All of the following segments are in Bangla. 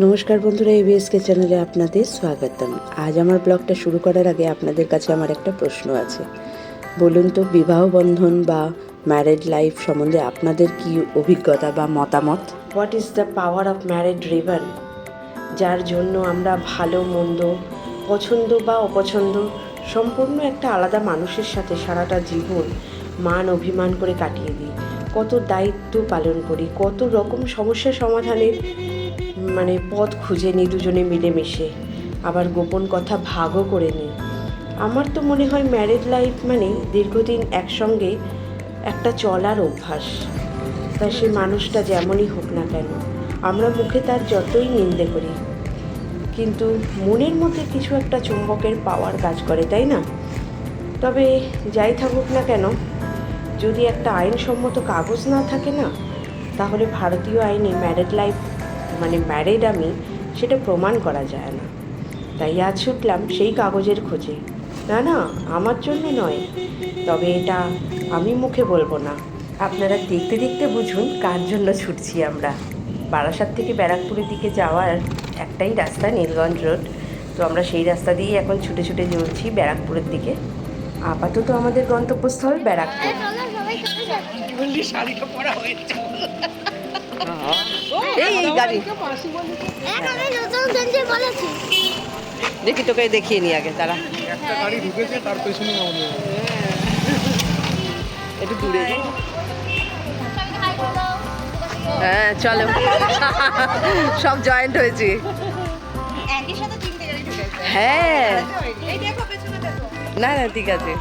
নমস্কার বন্ধুরা এবিএসকে চ্যানেলে আপনাদের স্বাগতম। আজ আমার ব্লগটা শুরু করার আগে আপনাদের কাছে আমার একটা প্রশ্ন আছে। বলুন তো, বিবাহ বন্ধন বা ম্যারেড লাইফ সম্বন্ধে আপনাদের কি অভিজ্ঞতা বা মতামত? What is the power of married Rivan যার জন্য আমরা ভালো, মন্দ, পছন্দ বা অপছন্দ সম্পূর্ণ একটা আলাদা মানুষের সাথে সারাটা জীবন মান অভিমান করে কাটিয়ে দিই। কত দায়িত্ব পালন করি, কত রকম সমস্যা সমাধানের মানে পথ খুঁজে নিই দুজনে মিলেমিশে। আবার গোপন কথা ভাগও করে নিই আমার তো মনে হয় ম্যারেড লাইফ মানে দীর্ঘদিন একসঙ্গে একটা চলার অভ্যাস। তা সে মানুষটা যেমনই হোক না কেন, আমরা মুখে তার যতই নিন্দে করি। কিন্তু মনের মধ্যে কিছু একটা চুম্বকের পাওয়ার কাজ করে, তাই না? তবে যাই থাকুক না কেন, যদি একটা আইনসম্মত কাগজ না থাকে না, তাহলে ভারতীয় আইনে ম্যারেড লাইফ মানে ম্যারেড আমি সেটা প্রমাণ করা যায় না। তাই আজ ছুটলাম সেই কাগজের খোঁজে। না না আমার জন্য নয়। তবে এটা আমি মুখে বলব না। আপনারা দেখতে দেখতে বুঝুন কার জন্য ছুটছি আমরা। বারাসাত থেকে ব্যারাকপুরের দিকে যাওয়ার একটাই রাস্তা নীলগঞ্জ রোড। তো আমরা সেই রাস্তা দিয়েই এখন ছুটে ছুটে চলছি ব্যারাকপুরের দিকে। আপাতত আমাদের গন্তব্যস্থল ব্যারাকপুর। এই এই গাড়ি। আমি নতুন সেন্সে বলেছি দেখি তোকে দেখিয়ে নি আগে তারা একটা গাড়ি ঢুকেছে তার পেছনে আমাদের। একটু দূরে হ্যাঁ চলো। সব জয়েন্ট হয়েছে। হ্যাঁ। না না ঠিক আছে।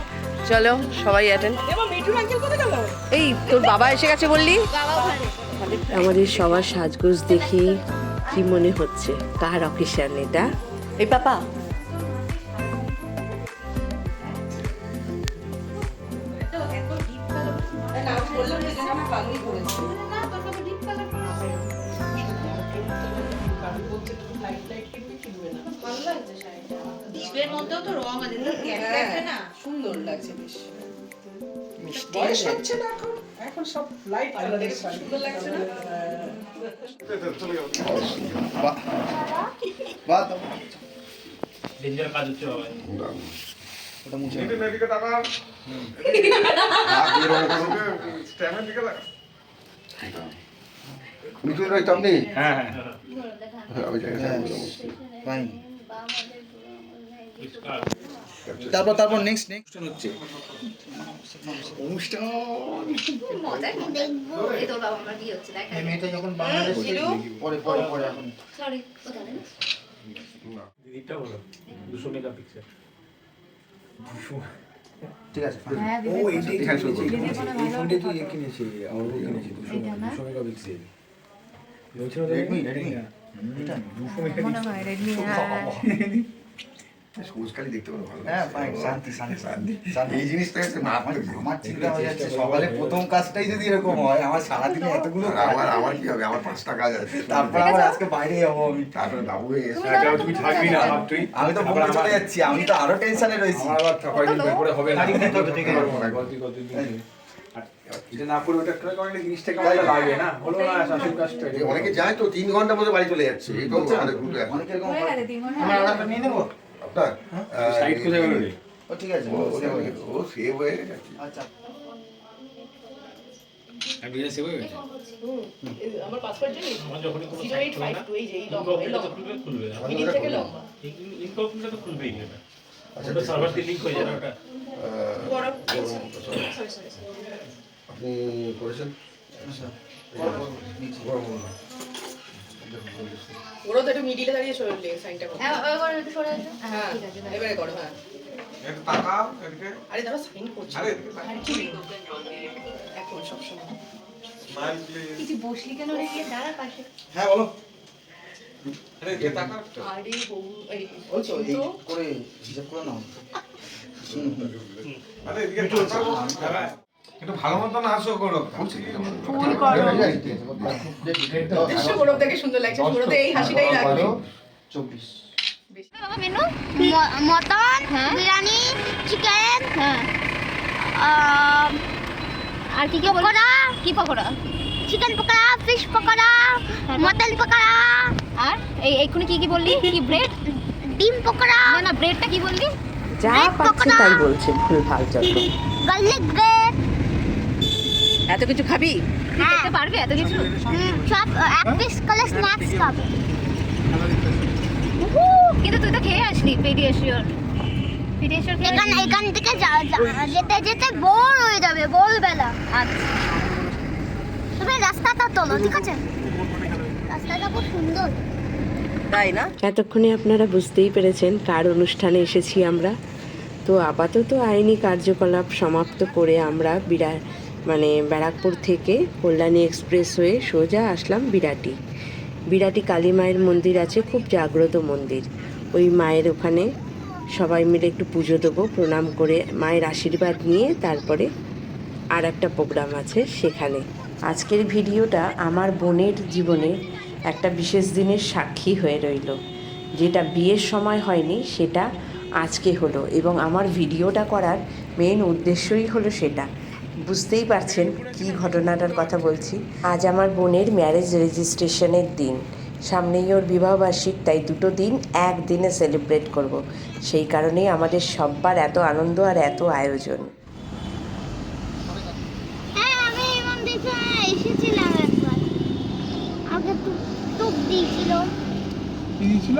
চলো সবাই অ্যাটেন্ড এই তোর বাবা এসে গেছে বললি? বাবা আমাদের সবার সাজগোজ দেখি কি মনে হচ্ছে কার অকেশন এটা এই পাপা। মধ্যেও তো রং আছে তো ক্যামেরা আছে না? সুন্দর লাগছে বেশ। বয়স হচ্ছে না এখন? এখন সব লাইট সুন্দর লাগছে না? ডেঞ্জার কাজ হচ্ছে বাবা। এদিকে না এদিকে টাকা স্ট্যামের দিকে লাগা হ্যাঁ হ্যাঁ। আমি তারপর তারপর নেক্সট নেক্সট হচ্ছে। অনুষ্ঠান। মেয়েটা যখন বাংলাদেশ পরে পরে পরে এখন। দিদিটা বলো দুশো মেগা পিক্সেল। ঠিক আছে ও এই ফোনটা তুই কিনেছি আমার কিনেছি দুশো দুশো বলছিল তো রেডমি Redmi রেডমি এটা দুশো সবুজ কালি দেখতে পারো ভালো হ্যাঁ শান্তি শান্তি শান্তি। শান্তি। এই জিনিসটা হচ্ছে না আমার আমার চিন্তা হয়ে যাচ্ছে সকালে প্রথম কাজটাই যদি এরকম হয় আমার সারাদিনে এতগুলো আমার আমার কি হবে? আমার পাঁচটা কাজ আছে। তারপর আবার আজকে বাইরে যাব আমি। তারপরে বাবু তুমি থাকবি না আমি তো বলে চলে যাচ্ছি আমি তো আরও টেনশনে রয়েছি। আবার কয়েকদিন পরে হবে না। তারিখ দিতে হবে, ঠিক আছে। পারব না, গলতি গলতি এটা না করে ওটা করে কারণে জিনিসটা কেমন একটা না? হলো না শাশুড় কাজটা অনেকে যায় তো তিন ঘণ্টা মধ্যে বাড়ি চলে যাচ্ছে। এই তো আমাদের গ্রুপে আছে অনেক এরকম আমার আলাদা নিয়ে নেব? আপনার সাইড কোথায় গেল রে ও ঠিক আছে ও সেভ হয়ে গেছে। আচ্ছা। হয়ে আমার যখনই কোনো সাইট খুলবে না ইনকগনিটো তো খুলবে খুলবে। না ইনকগনিটো তো খুলবেই না ওটা সার্ভার দিয়ে লিংক হয়ে যাবে ওটা। আপনি করেছেন? আচ্ছা। ওরা তো একটু মিডিলে দাঁড়িয়ে সরলে সাইনটা করো হ্যাঁ এবার একটু সরে আসো হ্যাঁ ঠিক আছে এবারে করো হ্যাঁ। একটু তাকাও এদিকে আরে দাঁড়া সাইন করছি। আরে স্মাইল প্লিজ কিছু বসলি কেন রে? গিয়ে দাঁড়া পাশে। হ্যাঁ বলো। আরে তাকাও আরে বউ এই ওই এই করে হিসাব করে নাও। আরে এদিকে তাকাও। হ্যাঁ। একটু ভালো মতন আসো করো গৌরব দেখে সুন্দর লাগছে। এই হাসিটাই লাগবে চব্বিশ। বাবা মেনু? মটন বিরিয়ানি চিকেন হ্যাঁ। আর কি কি পকোড়া। কি pakora? Chicken pakora fish pakora mutton pakora. আর এই এক্ষুনি কি কি বললি? কি ব্রেড ডিম পকোড়া। না না ব্রেডটা কি বললি? যা পাচ্ছে পকোড়া। তাই বলছে ভুল ভালো যত গার্লিক ব্রেড এত কিছু খাবি? খেতে পারবে এত কিছু? সব এক পিস করে স্ন্যাক্স খাবে। কিন্তু তুই তো খেয়ে আসলি পেডিয়াশিওর এখান এখান থেকে যেতে যেতে বোর হয়ে যাবে ভোরবেলা আচ্ছা। তুমি রাস্তাটা তোলো ঠিক আছে? রাস্তাটা খুব সুন্দর। তাই না? এতক্ষণে আপনারা বুঝতেই পেরেছেন কার অনুষ্ঠানে এসেছি আমরা। তো আপাতত আইনি কার্যকলাপ সমাপ্ত করে আমরা বিরাট মানে ব্যারাকপুর থেকে কল্যাণী এক্সপ্রেস হয়ে সোজা আসলাম বিরাটি। বিরাটি কালী মায়ের মন্দির আছে, খুব জাগ্রত মন্দির। ওই মায়ের ওখানে সবাই মিলে একটু পুজো দেবো, প্রণাম করে মায়ের আশীর্বাদ নিয়ে তারপরে আর একটা প্রোগ্রাম আছে সেখানে। আজকের ভিডিওটা আমার বোনের জীবনে একটা বিশেষ দিনের সাক্ষী হয়ে রইল। যেটা বিয়ের সময় হয়নি, সেটা আজকে হলো এবং আমার ভিডিওটা করার মেন উদ্দেশ্যই হলো সেটা। বুঝতেই পারছেন কি ঘটনাটার কথা বলছি। আজ আমার বোনের ম্যারেজ রেজিস্ট্রেশনের দিন। সামনেই ওর বিবাহবার্ষিক তাই দুটো দিন একদিনে সেলিব্রেট করব। সেই কারণেই আমাদের সব্বার এত আনন্দ আর এত আয়োজন। হ্যাঁ আমি এই মন্দিরে এসেছিলাম একবার আগে টুক টুক দিয়েছিল কি দিয়েছিল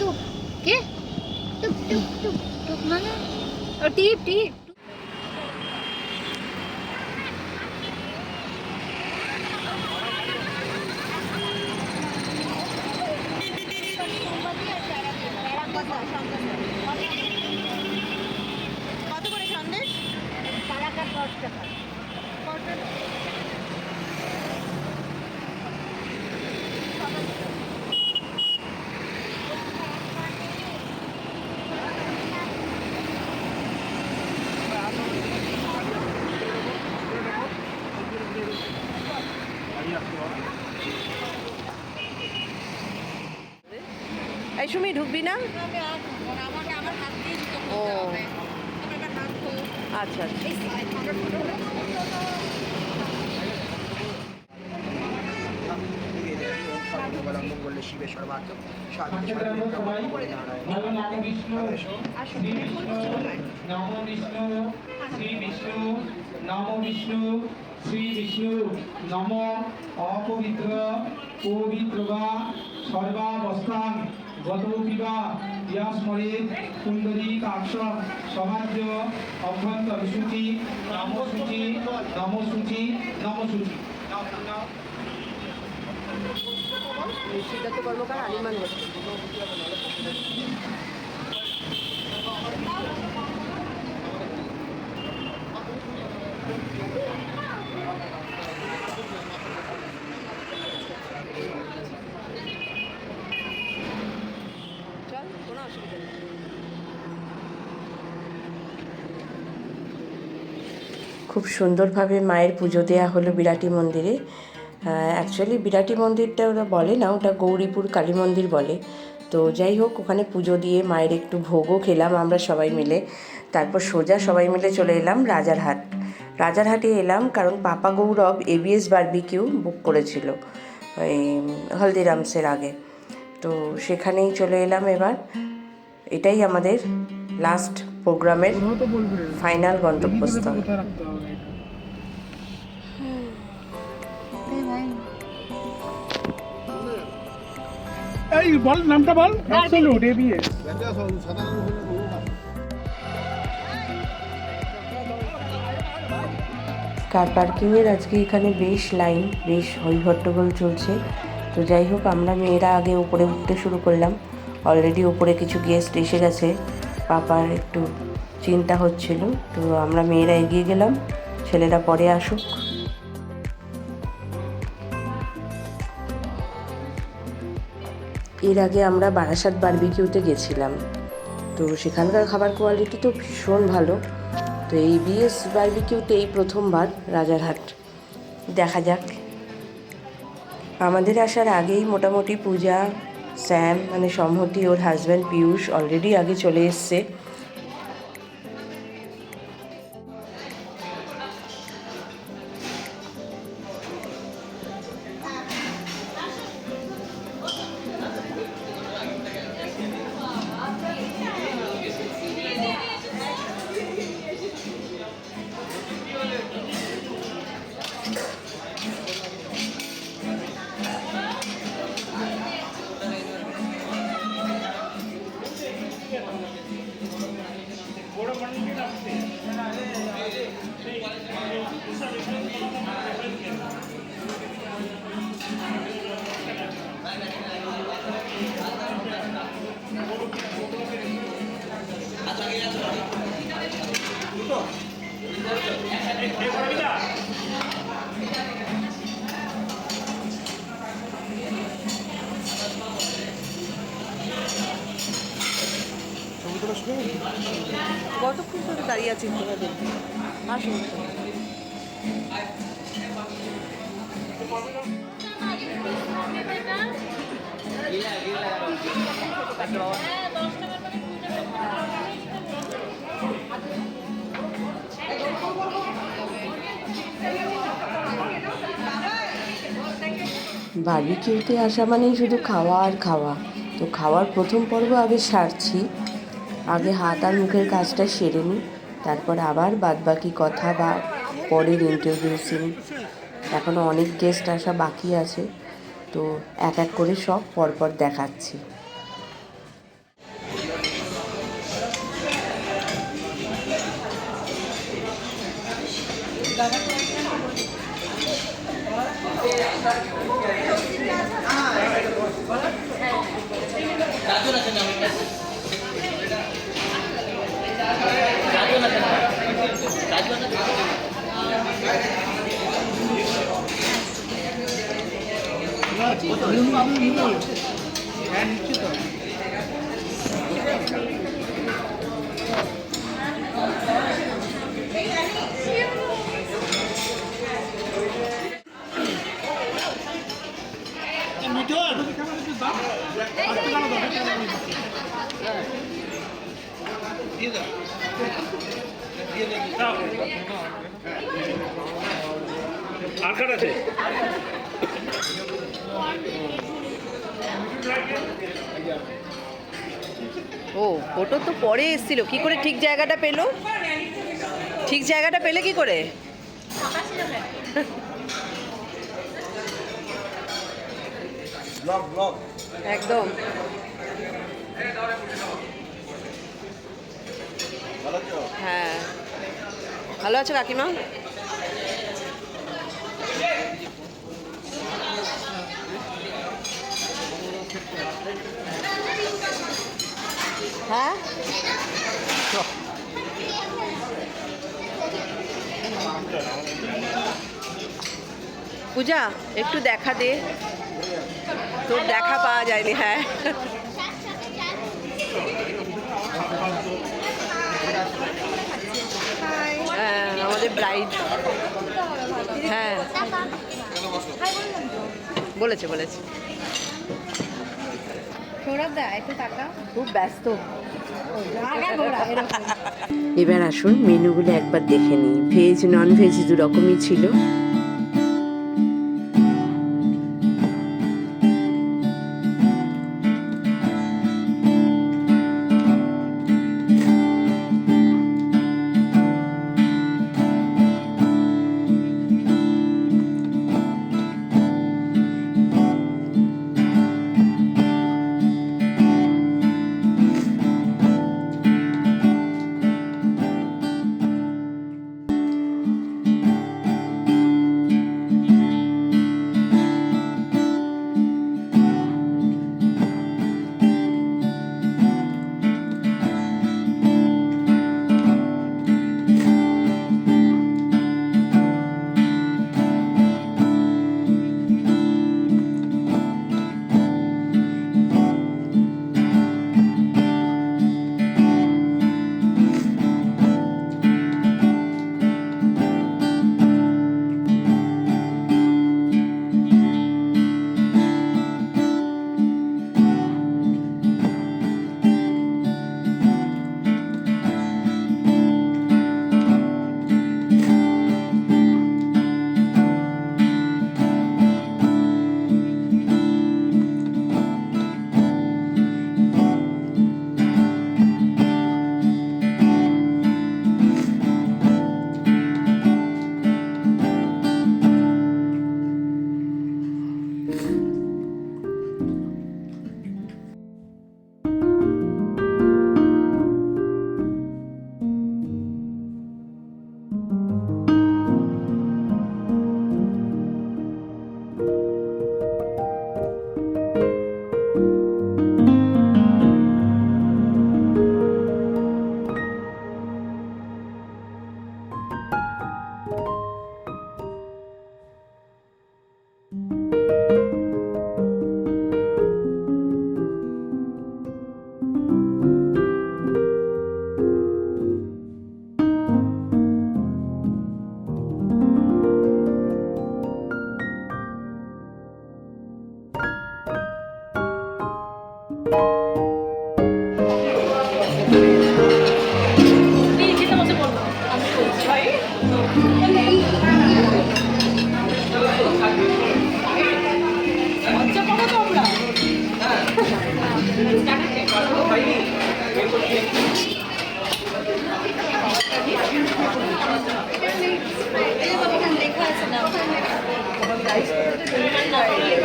টুক কে টুক টুক টুক টুক মানে ও টিপ টিপ কত করে সন্দেশ এই সময় ঢুকবি না? খোল আচ্ছা আচ্ছা। নম বিষ্ণু শ্রী বিষ্ণু নম বিষ্ণু শ্রী বিষ্ণু নম অপবিত্র পবিত্র বা সর্বাবস্থান গত কিবা ইয়াসমরে কুণ্ডলী কাক্ষ সমাজ্য অভ্যন্তর সূচি নম সূচি নম সূচি নম সূচি নম নম সিদ্ধার্থ কর্মকার, আলিমান চল, কোনো অসুবিধা নেই। খুব সুন্দরভাবে মায়ের পুজো দেয়া হলো বিরাটি মন্দিরে। অ্যাকচুয়ালি বিরাটি মন্দিরটা ওরা বলে না ওটা গৌরীপুর কালী মন্দির বলে। তো যাই হোক ওখানে পুজো দিয়ে মায়ের একটু ভোগও খেলাম আমরা সবাই মিলে। তারপর সোজা সবাই মিলে চলে এলাম রাজারহাট। রাজারহাটে এলাম কারণ পাপা গৌরব এবিএস বারবিকিউ বুক করেছিল এই হলদিরামসের আগে। তো সেখানেই চলে এলাম এবার। এটাই আমাদের লাস্ট প্রোগ্রামের ফাইনাল গন্তব্যস্থল। এই বল নামটা বল। অ্যাবসলিউট এবিএস কার পার্কিংয়ের আজকে এখানে বেশ লাইন বেশ হই হট্টগোল চলছে। তো যাই হোক আমরা মেয়েরা আগে উপরে উঠতে শুরু করলাম। অলরেডি উপরে কিছু গেস্ট এসে গেছে। পাপার একটু চিন্তা হচ্ছিল। তো আমরা মেয়েরা এগিয়ে গেলাম। ছেলেরা পরে আসুক। এর আগে আমরা বারাসাত বারবিকিউতে গেছিলাম। তো সেখানকার খাবার কোয়ালিটি তো ভীষণ ভালো। তো এই বিএস বারবিকিউতে এই প্রথমবার রাজারহাট। দেখা যাক। আমাদের আসার আগেই মোটামুটি পূজা, স্যাম মানে সমহতি ওর হাজব্যান্ড পিয়ুষ অলরেডি আগে চলে এসছে। কতক্ষণ ধরে দাঁড়িয়ে আছি ঘোড়া দেখতে আসুন বার্বিকিউতে আসা মানেই শুধু খাওয়া আর খাওয়া। তো খাওয়ার প্রথম পর্ব আগে সারছি। আগে হাত আর মুখের কাজটা সেরে নিই। তারপর আবার বাদবাকি কথা বা পরের ইন্টারভিউ সিন এখনও অনেক গেস্ট আসা বাকি আছে, তো এক এক করে সব পরপর দেখাচ্ছি। Chị nướng mắm miếng. Photo তো পরে এসেছিল। কি করে ঠিক জায়গাটা পেল? ঠিক জায়গাটা পেলে কি করে? একদম। হ্যাঁ। ভালো আছো কাকিমা? হ্যাঁ? পূজা একটু দেখা দে। তোর দেখা পাওয়া যায়নি হ্যাঁ। হ্যাঁ আমাদের ব্রাইড হ্যাঁ। বলেছে বলেছে। সৌরভ দা একটু টাকা খুব ব্যস্ত। এবার আসুন মেনুগুলো একবার দেখে নিই। ভেজ নন ভেজ দু রকমই ছিল।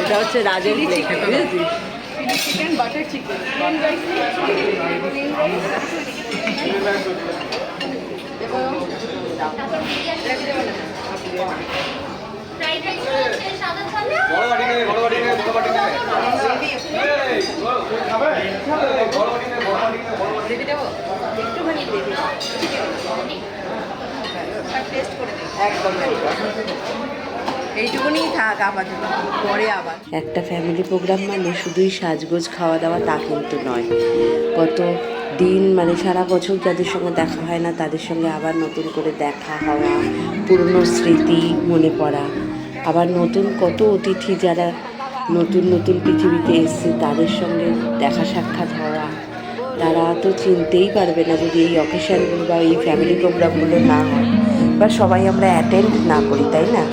এটা হচ্ছে রাজের চিকেন বাটার চিকেন একটুখানি একদম এইটুকুনি থাক আপাতত, পরে আবার। একটা ফ্যামিলি প্রোগ্রাম মানে শুধুই সাজগোজ খাওয়া দাওয়া তা কিন্তু নয়। কত দিন মানে সারা বছর যাদের সঙ্গে দেখা হয় না, তাদের সঙ্গে আবার নতুন করে দেখা হওয়া, পুরনো স্মৃতি মনে পড়া। আবার নতুন কত অতিথি যারা নতুন নতুন পৃথিবীতে এসছে, তাদের সঙ্গে দেখা সাক্ষাৎ হওয়া। তারা তো চিনতেই পারবে না যদি এই অকেশনগুলো বা এই ফ্যামিলি প্রোগ্রামগুলো না হয়। বা সবাই আমরা অ্যাটেন্ড না করি, তাই না?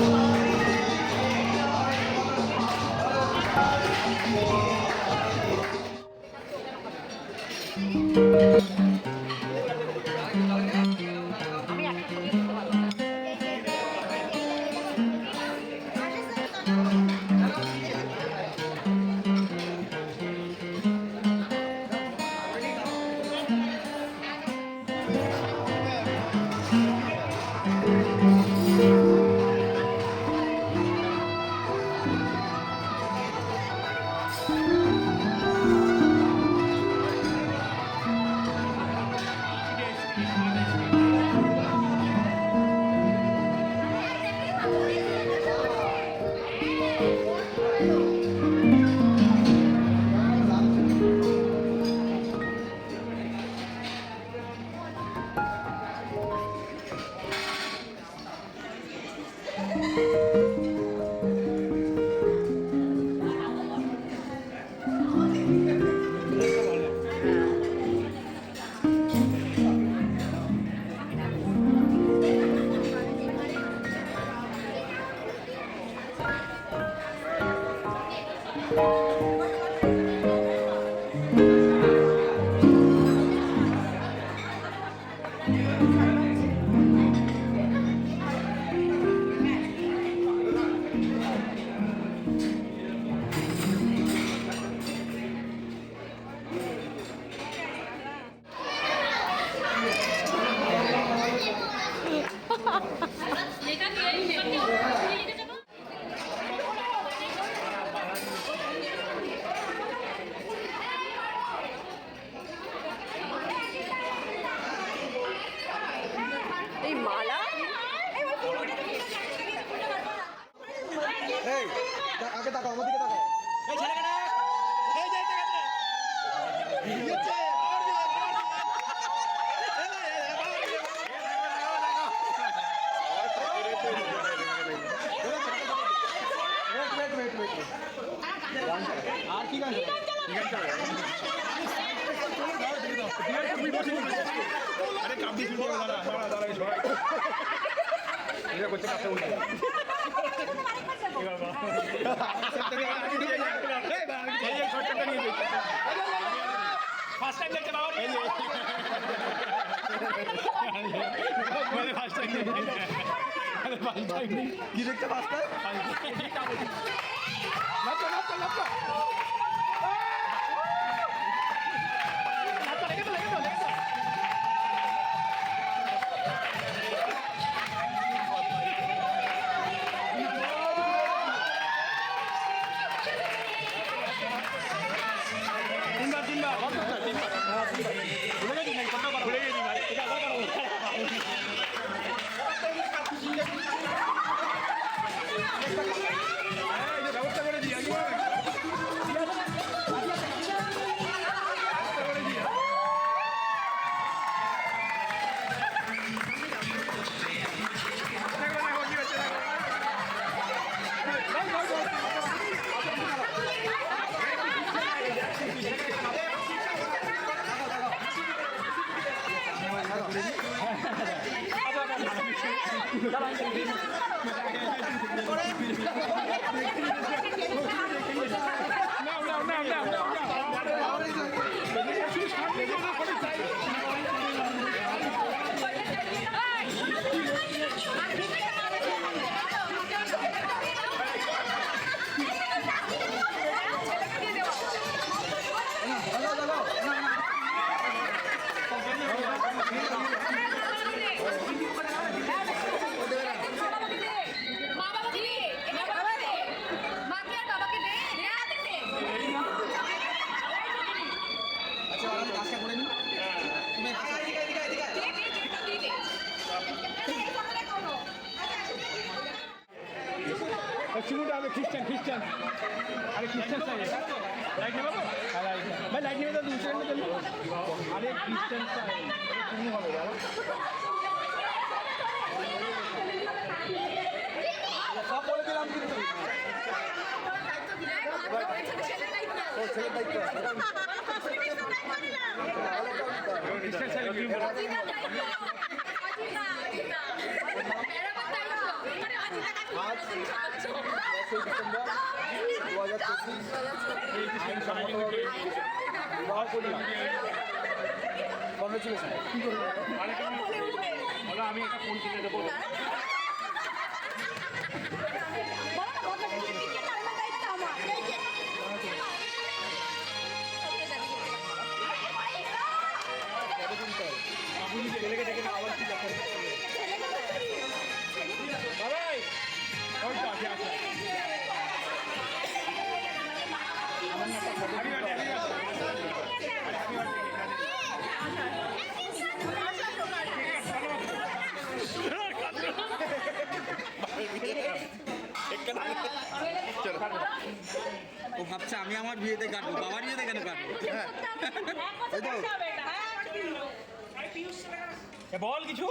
দাঁড়া এই সবাই এটা করছে কাছে উঠে কি দেখতে পাঁচটায় নাচো নাচো নাচো। dale, dale, dale. স্টাইল চুমু হবে সব বলে দিলাম কিন্তু দু হাজার চব্বিশ আইন সম্মতভাবে বিবাহ কংগ্রেচুলেশন আমি একটা ফোন কিনে দেবো। ছেলেকে ডেকে আবার কি দেখেন বাবাই ওই তো আছে আছে ও ভাবছে আমি আমার বিয়েতে কাটবো বাবার বিয়েতে কেন কাটবো হ্যাঁ বল কিছু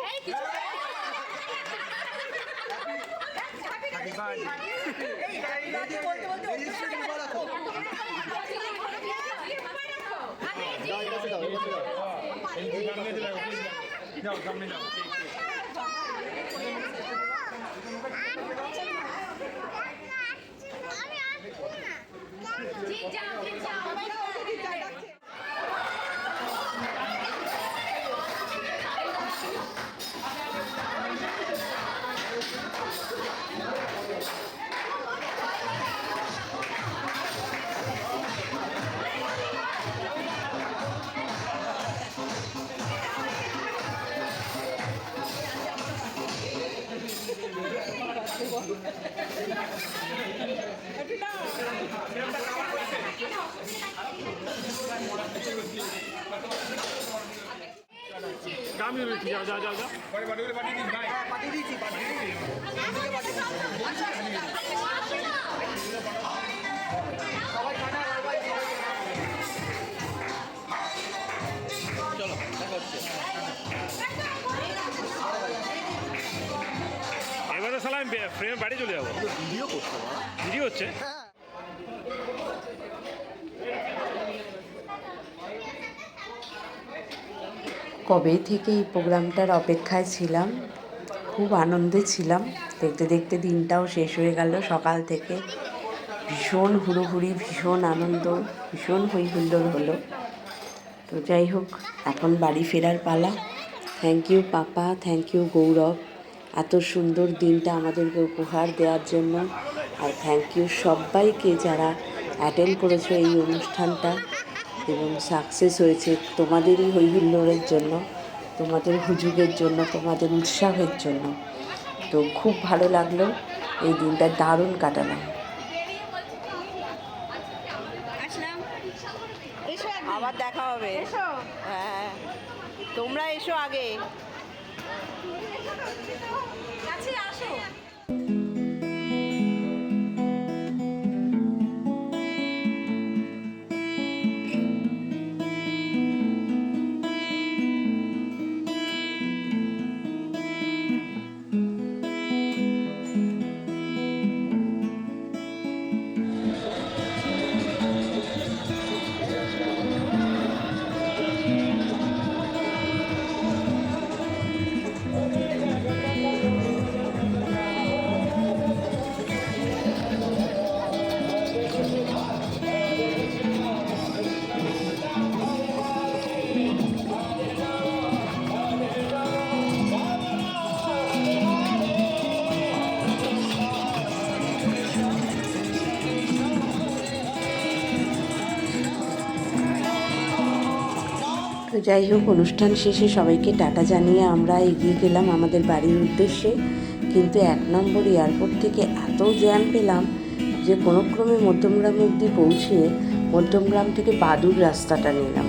যাও সামনে যাও আমি আসব না ঠিক যাও ঠিক যাও দামি রয়েছে যাও যাও যাও যাও পাঠিয়ে পাঠিয়ে এবারে সালা আমি ফ্রেমে বাড়ি চলে যাব। ভিডিও করছ ভিডিও হচ্ছে। কবে থেকে এই প্রোগ্রামটার অপেক্ষায় ছিলাম? খুব আনন্দে ছিলাম। দেখতে দেখতে দিনটাও শেষ হয়ে গেল সকাল থেকে। ভীষণ হুড়োহুড়ি, ভীষণ আনন্দ, ভীষণ হই হুল্লোড় হলো। তো যাই হোক, এখন বাড়ি ফেরার পালা। Thank you papa. Thank you Gaurav. এত সুন্দর দিনটা আমাদেরকে উপহার দেওয়ার জন্য। আর থ্যাংক ইউ সবাইকে যারা অ্যাটেন্ড করেছ এই অনুষ্ঠানটা। এবং সাকসেস হয়েছে তোমাদেরই হই হুল্লোড়ের জন্য তোমাদের হুজুগের জন্য তোমাদের উৎসাহের জন্য। তো খুব ভালো লাগল এই দিনটা দারুণ কাটালাম। আবার দেখা হবে। হ্যাঁ। তোমরা এসো আগে। যাই হোক, অনুষ্ঠান শেষে সবাইকে টাটা জানিয়ে আমরা এগিয়ে গেলাম আমাদের বাড়ির উদ্দেশ্যে। কিন্তু এক নম্বর এয়ারপোর্ট থেকে এত জ্যাম পেলাম যে কোনো ক্রমে মধ্যমগ্রাম অবধি পৌঁছে মধ্যমগ্রাম থেকে বাদুর রাস্তাটা নিলাম।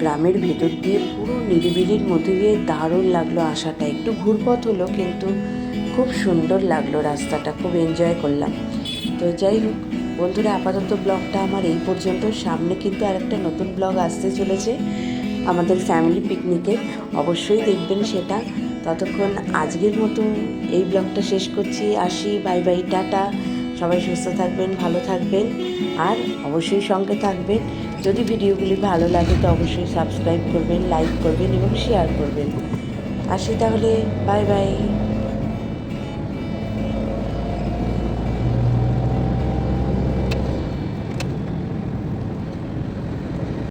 গ্রামের ভেতর দিয়ে পুরো নিরিবিলির মধ্যে দিয়ে দারুণ লাগল আসাটা। একটু ঘুরপথ হলো, কিন্তু খুব সুন্দর লাগল রাস্তাটা, খুব এনজয় করলাম। তো যাই হোক, বন্ধুরা, আপাতত ব্লগটা আমার এই পর্যন্ত। সামনে কিন্তু আরেকটা নতুন ব্লগ আসতে চলেছে। আমাদের ফ্যামিলি পিকনিকে অবশ্যই দেখবেন সেটা। ততক্ষণ আজকের মতো এই ব্লগটা শেষ করছি। আসি বাই বাই টাটা। সবাই সুস্থ থাকবেন, ভালো থাকবেন। আর অবশ্যই সঙ্গে থাকবেন। যদি ভিডিওগুলি ভালো লাগে তো অবশ্যই সাবস্ক্রাইব করবেন লাইক করবেন এবং শেয়ার করবেন। আসি তাহলে বাই বাই